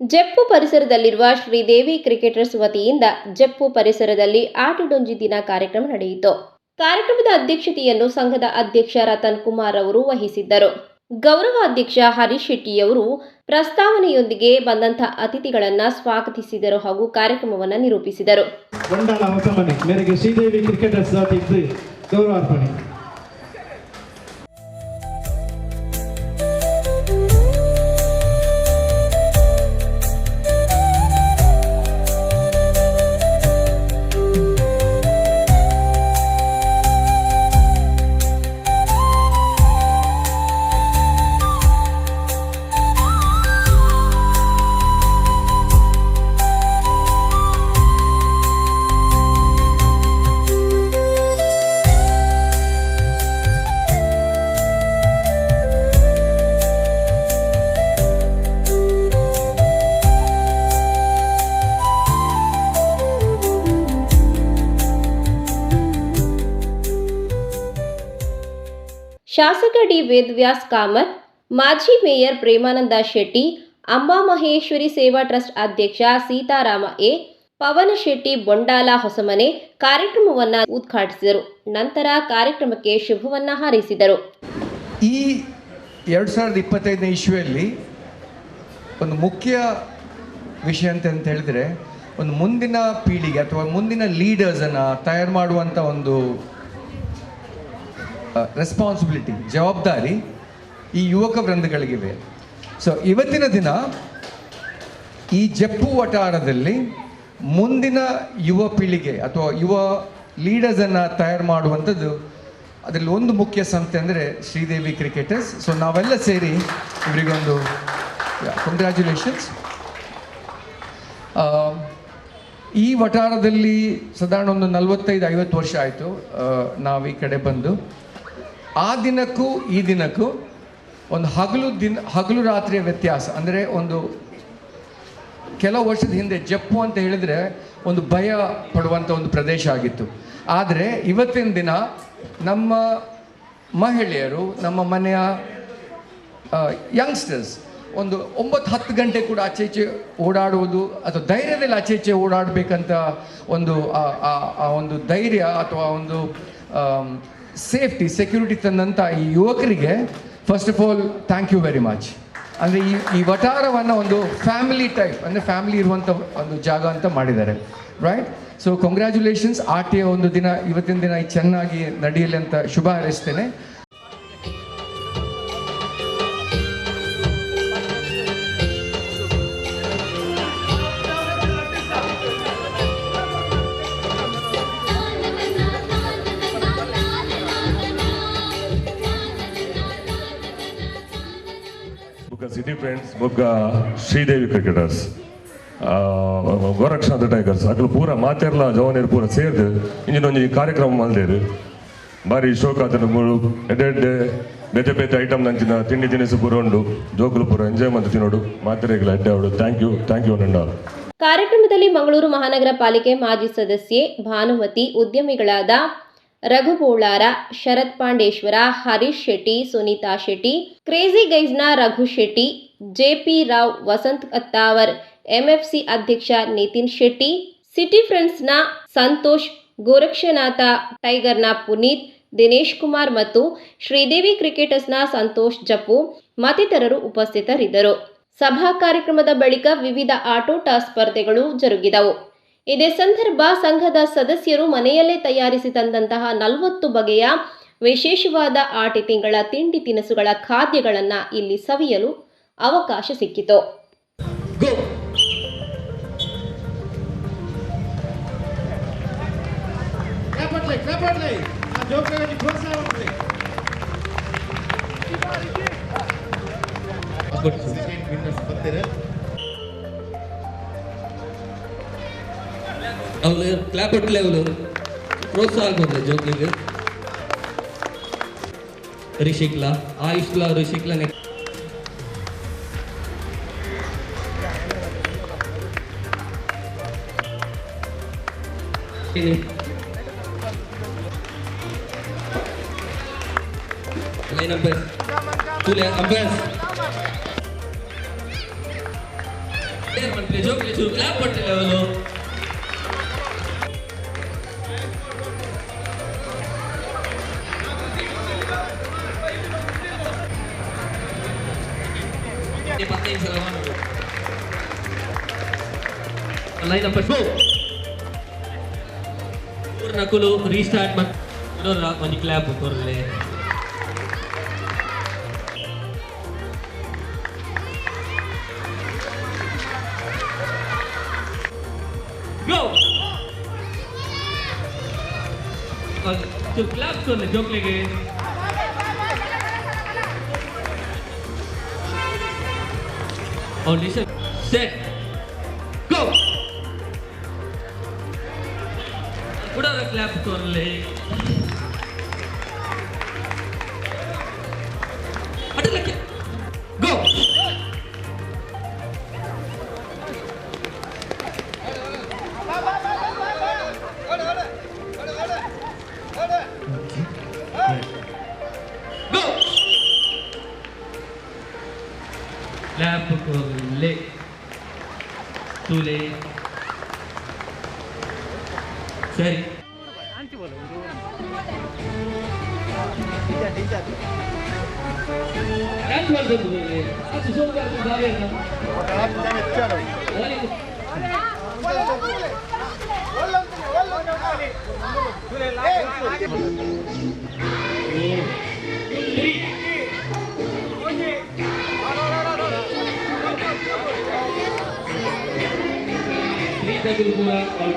ಜಪ್ಪು ಪರಿಸರದಲ್ಲಿರುವ Sridevi cricketers ವತಿಯಿಂದ ಜಪ್ಪು ಪರಿಸರದಲ್ಲಿ ಆಟಡೊಂಜಿ ದಿನ ಕಾರ್ಯಕ್ರಮ ನಡೆಯಿತು. ಕಾರ್ಯಕ್ರಮದ ಅಧ್ಯಕ್ಷತೆಯನ್ನು ಸಂಘದ ಅಧ್ಯಕ್ಷ ರತನ್ ಕುಮಾರ್ ಅವರು ವಹಿಸಿದ್ದರು. ಗೌರವ ಅಧ್ಯಕ್ಷ ಹರೀಶ್ ಶೆಟ್ಟಿಯವರು ಪ್ರಸ್ತಾವನೆಯೊಂದಿಗೆ ಬಂದಂತಹ ಅತಿಥಿಗಳನ್ನು ಸ್ವಾಗತಿಸಿದರು ಹಾಗೂ ಕಾರ್ಯಕ್ರಮವನ್ನು ನಿರೂಪಿಸಿದರು. ಶಾಸಕ ಡಿ ವೇದವ್ಯಾಸ್ ಕಾಮತ್, ಮಾಜಿ ಮೇಯರ್ ಪ್ರೇಮಾನಂದ ಶೆಟ್ಟಿ ಅಂಬಾ ಮಹೇಶ್ವರಿ ಸೇವಾ ಟ್ರಸ್ಟ್ ಅಧ್ಯಕ್ಷ ಸೀತಾರಾಮ ಎ, ಪವನ ಶೆಟ್ಟಿ ಬೊಂಡಾಲ ಹೊಸಮನೆ ಕಾರ್ಯಕ್ರಮವನ್ನು ಉದ್ಘಾಟಿಸಿದರು. ನಂತರ ಕಾರ್ಯಕ್ರಮಕ್ಕೆ ಶುಭವನ್ನು ಹಾರೈಸಿದರು. ಈ ಎರಡು ಸಾವಿರದ ಇಪ್ಪತ್ತೈದನೇ ಇಶ್ಯೂಯಲ್ಲಿ ಒಂದು ಮುಖ್ಯ ವಿಷಯ ಅಂತ ಅಂತ ಹೇಳಿದ್ರೆ, ಒಂದು ಮುಂದಿನ ಪೀಳಿಗೆ ಅಥವಾ ಮುಂದಿನ ಲೀಡರ್ಸನ್ನು ತಯಾರು ಮಾಡುವಂಥ ಒಂದು ರೆಸ್ಪಾನ್ಸಿಬಿಲಿಟಿ ಜವಾಬ್ದಾರಿ ಈ ಯುವಕ ವೃಂದಗಳಿಗಿವೆ. ಸೊ ಇವತ್ತಿನ ದಿನ ಈ ಜಪ್ಪು ವಟಾರದಲ್ಲಿ ಮುಂದಿನ ಯುವ ಪೀಳಿಗೆ ಅಥವಾ ಯುವ ಲೀಡರ್ಸನ್ನು ತಯಾರು ಮಾಡುವಂಥದ್ದು ಅದರಲ್ಲಿ ಒಂದು ಮುಖ್ಯ ಸಂಸ್ಥೆ ಅಂದರೆ ಶ್ರೀದೇವಿ ಕ್ರಿಕೆಟರ್ಸ್ ಸೊ ನಾವೆಲ್ಲ ಸೇರಿ ಇವರಿಗೊಂದು ಕಂಗ್ರ್ಯಾಚುಲೇಷನ್ಸ್ ಈ ವಟಾರದಲ್ಲಿ ಸಾಧಾರಣ ಒಂದು ನಲವತ್ತೈದು ಐವತ್ತು ವರ್ಷ ಆಯಿತು. ನಾವು ಈ ಕಡೆ ಬಂದು. ಆ ದಿನಕ್ಕೂ ಈ ದಿನಕ್ಕೂ ಒಂದು ಹಗಲು ದಿನ, ಹಗಲು ರಾತ್ರಿಯ ವ್ಯತ್ಯಾಸ. ಅಂದರೆ ಒಂದು ಕೆಲವು ವರ್ಷದ ಹಿಂದೆ ಜಪ್ಪು ಅಂತ ಹೇಳಿದರೆ ಒಂದು ಭಯ ಪಡುವಂಥ ಒಂದು ಪ್ರದೇಶ ಆಗಿತ್ತು. ಆದರೆ ಇವತ್ತಿನ ದಿನ ನಮ್ಮ ಮಹಿಳೆಯರು, ನಮ್ಮ ಮನೆಯ ಯಂಗ್ಸ್ಟರ್ಸ್ ಒಂದು ಒಂಬತ್ತು ಹತ್ತು ಗಂಟೆ ಕೂಡ ಆಚೆ ಈಚೆ ಓಡಾಡುವುದು ಅಥವಾ ಧೈರ್ಯದಲ್ಲಿ ಆಚೆ ಈಚೆ ಓಡಾಡಬೇಕಂತ ಒಂದು, ಆ- ಒಂದು ಧೈರ್ಯ ಅಥವಾ ಒಂದು ಸೇಫ್ಟಿ, ಸೆಕ್ಯೂರಿಟಿ ತಂದಂಥ ಈ ಯುವಕರಿಗೆ first of all thank you very much ಅಂದರೆ ಈ ಈ ವಠಾರವನ್ನು ಒಂದು ಫ್ಯಾಮಿಲಿ ಟೈಪ್ ಅಂದರೆ ಫ್ಯಾಮಿಲಿ ಇರುವಂಥ ಒಂದು ಜಾಗ ಅಂತ ಮಾಡಿದ್ದಾರೆ ರೈಟ್ ಸೊ ಕಂಗ್ರ್ಯಾಚುಲೇಷನ್ಸ್ ಆಟಿಯ ಒಂದು ದಿನ, ಇವತ್ತಿನ ದಿನ ಚೆನ್ನಾಗಿ ನಡೆಯಲಿ ಅಂತ ಶುಭ ಹಾರೈಸ್ತೇನೆ. ಫ್ರೆಂಡ್ಸ್ ಬೊಕ್ಕ ಶ್ರೀದೇವಿ ಕ್ರಿಕೆಟರ್ಸ್ ಗೋರಕ್ಷನಾಥ ಟೈಗರ್ಸ್ ಅಕ್ಲು ಪೂರ ಮಾತೆರ್ಲ ಜವನೇರು ಪೂರ ಸೇರ್ದು ಇಂಜಿನೊಂಜಿ ಕಾರ್ಯಕ್ರಮ ಮಲ್ದೇರು ಬಾರಿ ಶೋಕಾತನ ಮೂಳು ಎಡ್ಡೆ ಬೇತೆ ಬೇತೆ ಐಟಮ್ ನಂಚಿನ, ತಿಂಡಿ ತಿನಿಸು ಪೂರ ಉಂಡು, ಜೋಕುಲು ಪೂರ ಎಂಜಾಯ್ ಮಂತ್ ತಿನ್ನೋಡು ಮಾತೆರೆಗಳ ಅಡ್ಡೆ ಅವಳು ಥ್ಯಾಂಕ್ ಯು ಥ್ಯಾಂಕ್ ಯು ಅನ್ನ ಕಾರ್ಯಕ್ರಮದಲ್ಲಿ ಮಂಗಳೂರು ಮಹಾನಗರ ಪಾಲಿಕೆ ಮಾಜಿ ಸದಸ್ಯೆ ಭಾನುಮತಿ, ಉದ್ಯಮಿಗಳಾದ ರಘು ಬೋಳಾರ ಶರತ್ ಪಾಂಡೇಶ್ವರ, ಹರೀಶ್ ಶೆಟ್ಟಿ, ಸುನೀತಾ ಶೆಟ್ಟಿ, ಕ್ರೇಜಿ ಗೈಸ್ನ ರಘು ಶೆಟ್ಟಿ ಜೆಪಿ ರಾವ್ ವಸಂತ್ ಅತ್ತಾವರ್ ಎಂಎಫ್ಸಿ ಅಧ್ಯಕ್ಷ ನಿತಿನ್ ಶೆಟ್ಟಿ, ಸಿಟಿ ಫ್ರೆಂಡ್ಸ್ನ ಸಂತೋಷ್, ಗೋರಕ್ಷನಾಥ, ಟೈಗರ್ನ ಪುನೀತ್, ದಿನೇಶ್ ಕುಮಾರ್ ಮತ್ತು ಶ್ರೀದೇವಿ ಕ್ರಿಕೆಟರ್ಸ್ನ ಸಂತೋಷ್ ಜಪ್ಪು ಮತ್ತಿತರರು ಉಪಸ್ಥಿತರಿದ್ದರು. ಸಭಾ ಕಾರ್ಯಕ್ರಮದ ಬಳಿಕ ವಿವಿಧ ಆಟೋಟ ಸ್ಪರ್ಧೆಗಳು ಜರುಗಿದವು. ಇದೇ ಸಂದರ್ಭ ಸಂಘದ ಸದಸ್ಯರು ಮನೆಯಲ್ಲೇ ತಯಾರಿಸಿ ತಂದಂತಹ ನಲವತ್ತು ಬಗೆಯ ವಿಶೇಷವಾದ ಆಟಿ ತಿಂಗಳ ತಿಂಡಿ ತಿನಿಸುಗಳ ಖಾದ್ಯಗಳನ್ನು ಇಲ್ಲಿ ಸವಿಯಲು ಅವಕಾಶ ಸಿಕ್ಕಿತು. ಅವನು ಪ್ರೋತ್ಸಾಹ ಕ್ಲಾಪ್ ಬಂದ್ರೆ ಜೋಕಿಗೆ ರಿಷಿಕ್ಲಾ ಆಯುಷ್ಲಾ ರಿಷಿಕ್ಲಾ next cái gì Julian Ambez Julian Ambez మనం ప్లే జోక్ లేదు క్లాప్ పట్టే లెవెల్లో పత్తి line number four ಪೂರ್ಣ ಕುಲು ರೀಸ್ಟಾರ್ಟ್ ಮಾಡಿ ಒಂದು clap ಕೊರಲೆ Go! Clap ಕೊರಲೆ ಜೋಕ್ಲಿಗೆ Audition. Set. Go! जोरात क्लॅप करले गो क्लॅप करले तुले சரி ঠিক আছে కూడా కాల్